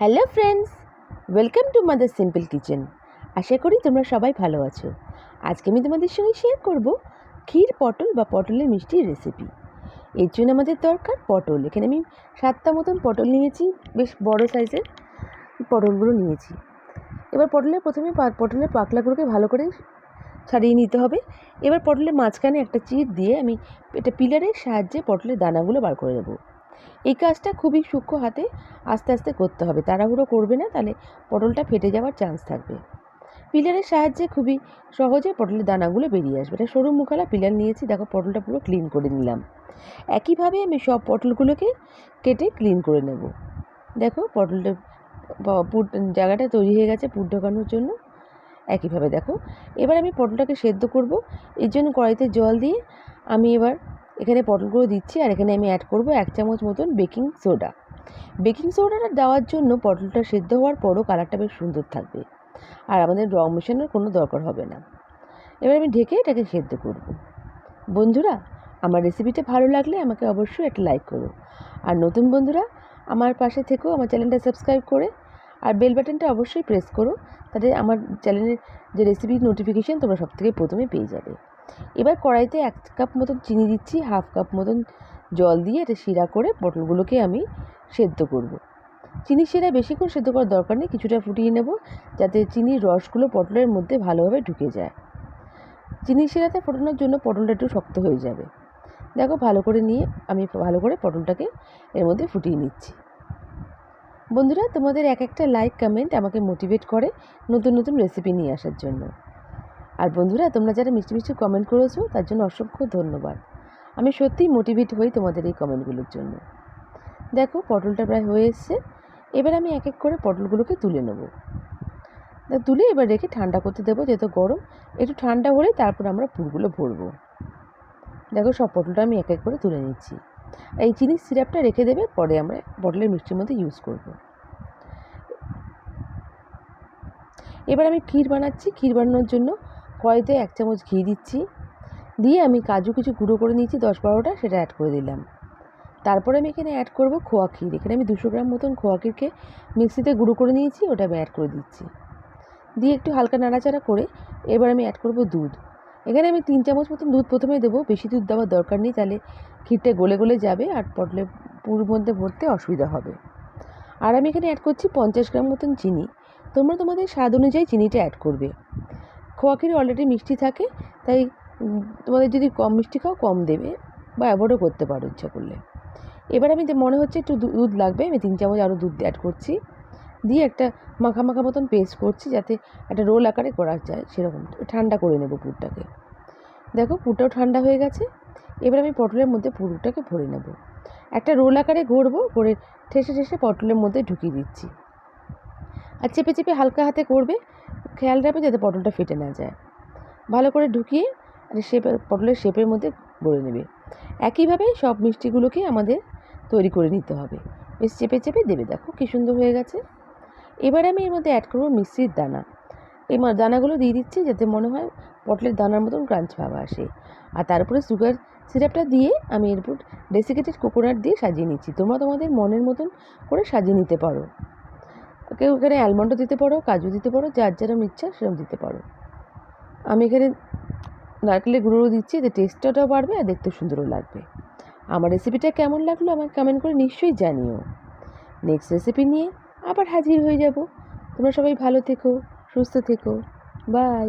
Hello friends, welcome to mother simple kitchen. আশা করি তোমরা সবাই ভালো আছো। আজকে আমি তোমাদের সঙ্গে শেয়ার করব ক্ষীর পটল বা পটলের মিষ্টির রেসিপি এর জন্য আমাদের দরকার পটল। এখানে আমি সাতটা মতন পটল নিয়েছি, বেশ বড় সাইজের পটলগুলো নিয়েছি। এবার পটলের প্রথমে পটলের পাকলাগুলোকে ভালো করে ছাড়িয়ে নিতে হবে। এবার পটলের মাঝখানে একটা চিট দিয়ে আমি এটা পিলারের সাহায্যে পটলের দানাগুলো বার করে দেবো এই কাজটা খুবই সূক্ষ্ম হাতে আস্তে আস্তে করতে হবে। তাড়াহুড়ো করবে না, তাহলে পটলটা ফেটে যাওয়ার চান্স থাকবে। পিলারের সাহায্যে খুবই সহজে পটলের দানাগুলো বেরিয়ে আসবে। এটা সরু মুখালা পিলার নিয়েছি, দেখো পটলটা পুরো ক্লিন করে নিলাম। একইভাবে আমি সব পটলগুলোকে কেটে ক্লিন করে নেব। দেখো পটলটা পুর, জায়গাটা তৈরি হয়ে গেছে পুর ঢোকানোর জন্য। একইভাবে দেখো। এবার আমি পটলটাকে সেদ্ধ করব। এর জন্য কড়াইতে জল দিয়ে আমি এবার এখানে পটলগুলো দিচ্ছি আর এখানে আমি অ্যাড করব এক চামচ মতন বেকিং সোডা বেকিং সোডাটা দেওয়ার জন্য পটলটা সেদ্ধ হওয়ার পরও কালারটা বেশ সুন্দর থাকবে। আর আমাদের রং মেশানোর কোনো দরকার হবে না। এবার আমি ঢেকে এটাকে সেদ্ধ করব। বন্ধুরা, আমার রেসিপিটা ভালো লাগলে আমাকে অবশ্যই একটা লাইক করো। আর নতুন বন্ধুরা, আমার পাশে থেকেও আমার চ্যানেলটা সাবস্ক্রাইব করে আর বেল বাটনটা অবশ্যই প্রেস করো। তাতে আমার চ্যানেলের যে রেসিপির নোটিফিকেশান তোমরা সব থেকে প্রথমে পেয়ে যাবে। এবার কড়াইতে এক কাপ মতন চিনি দিচ্ছি, হাফ কাপ মতন জল দিয়ে এটা শিরা করে পটলগুলোকে আমি সেদ্ধ করব। চিনি শিরা বেশিক্ষণ সেদ্ধ করার দরকার নেই, কিছুটা ফুটিয়ে নেব যাতে চিনির রসগুলো পটলের মধ্যে ভালোভাবে ঢুকে যায়। চিনি শিরাতে ফোটানোর জন্য পটলটা একটু শক্ত হয়ে যাবে। দেখো ভালো করে নিয়ে আমি ভালো করে পটলটাকে এর মধ্যে ফুটিয়ে নিচ্ছি। বন্ধুরা, তোমাদের এক একটা লাইক কমেন্ট আমাকে মোটিভেট করে নতুন নতুন রেসিপি নিয়ে আসার জন্য। আর বন্ধুরা, তোমরা যারা মিষ্টি মিষ্টি কমেন্ট করেছ, তার জন্য অসংখ্য ধন্যবাদ। আমি সত্যিই মোটিভেট হই তোমাদের এই কমেন্টগুলোর জন্য। দেখো, পটলটা প্রায় হয়ে এসছে। এবার আমি এক এক করে পটলগুলোকে তুলে নেব। তুলে এবার রেখে ঠান্ডা করতে দেবো, যেহেতু গরম। একটু ঠান্ডা হলে তারপর আমরা পুরগুলো ভরবো। দেখো, সব পটলটা আমি এক এক করে তুলে নিচ্ছি। এই চিনির সিরাপটা রেখে দেবে, পরে আমরা পটলের মিষ্টির মধ্যে ইউজ করব। এবার আমি ক্ষীর বানাচ্ছি। ক্ষীর বানানোর জন্য কড়াইতে এক চামচ ঘি দিচ্ছি। দিয়ে আমি কাজু কিছু গুঁড়ো করে নিয়েছি, দশ বারোটা সেটা অ্যাড করে দিলাম। তারপরে আমি এখানে অ্যাড করব খোয়া ক্ষীর। এখানে আমি দুশো গ্রাম মতন খোয়া ক্ষীরকে মিক্সিতে গুঁড়ো করে নিয়েছি, ওটা আমি অ্যাড করে দিচ্ছি। দিয়ে একটু হালকা নাড়াচাড়া করে এবার আমি অ্যাড করব দুধ। এখানে আমি তিন চামচ মতন দুধ প্রথমে দেবো, বেশি দুধ দেওয়ার দরকার নেই, তাহলে ক্ষীরটা গলে গলে যাবে আর পটলে পুর মধ্যে ভরতে অসুবিধা হবে। আর আমি এখানে অ্যাড করছি পঞ্চাশ গ্রাম মতন চিনি। তোমরা তোমাদের স্বাদ অনুযায়ী চিনিটা অ্যাড করবে। খোয়া অলরেডি মিষ্টি থাকে, তাই তোমাদের যদি কম মিষ্টি খাও কম দেবে বা অ্যাভয়েডও করতে পারো ইচ্ছা করলে। এবার আমি মনে হচ্ছে একটু দুধ লাগবে, আমি তিন চামচ আরও দুধ অ্যাড করছি। দিয়ে একটা মাখা মাখা মতন পেস্ট করছি যাতে একটা রোল আকারে করা যায় সেরকম। ঠান্ডা করে নেব পুরটাকে। দেখো পুরটাও ঠান্ডা হয়ে গেছে, এবার আমি পটলের মধ্যে পুরটাকে ভরে নেব। একটা রোল আকারে গড়বো গড়ে ঠেসে ঠেসে পটলের মধ্যে ঢুকিয়ে দিচ্ছি। আর চেপে চেপে হালকা হাতে করবে খেয়াল রাখবে যাতে পটলটা ফেটে না যায়। ভালো করে ঢুকিয়ে আর শেপের পটলের শেপের মধ্যে গড়ে নেবে। একইভাবে সব মিষ্টিগুলোকে আমাদের তৈরি করে নিতে হবে। বেশ চেপে চেপে দেবে, দেখো কী সুন্দর হয়ে গেছে। এবার আমি এর মধ্যে অ্যাড করব মিষ্টির দানা। এই দানাগুলো দিয়ে দিচ্ছি যাতে মনে হয় পটলের দানার মতন ক্রাঞ্চ ভাব আসে। আর তারপরে সুগার সিরাপটা দিয়ে আমি এরপর ডেসিকেটেড কোকোনাট দিয়ে সাজিয়ে নিচ্ছি। তোমরা তোমাদের মনের মতন করে সাজিয়ে নিতে পারো। কেউ এখানে অ্যালমন্ডও দিতে পারো, কাজু দিতে পারো, যার যেরম ইচ্ছা সেরকম দিতে পারো। আমি এখানে নারকেলের গুঁড়ো দিচ্ছি, এতে টেস্টটাও বাড়বে আর দেখতে সুন্দরও লাগবে। আমার রেসিপিটা কেমন লাগল আমাকে কমেন্ট করে নিশ্চয়ই জানিও। নেক্সট রেসিপি নিয়ে আবার হাজির হয়ে যাব। তোমরা সবাই ভালো থেকো, সুস্থ থেকো। বাই